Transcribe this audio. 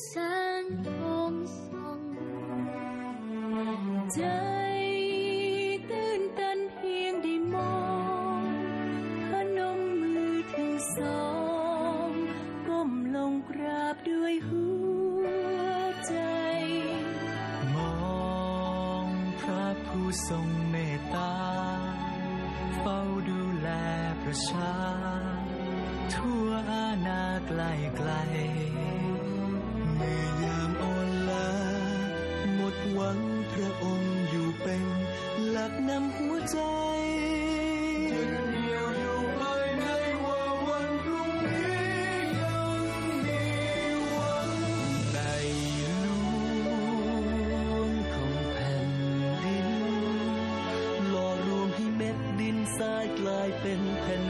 อนเห็นแสงทองส่องใจตื่นตันเพียงได้มองพนมมือทั้งสองก้มลงกราบด้วยหัวใจ มองพระผู้ทรงเมตตา เฝ้าดูแลประชา ทั่วอาณาไกลไกล มื่อยามอ่อนล้าหมดหวังพระองค์อยู่เป็นหลักนำหัวใจยึดเหนี่ยวอยู่ภายในว่าวันพรุ่งนี้ยังมีหวังในหลวงของแผ่นดินหล่อรวมให้เม็ดดินทรายกลายเป็นแผ่น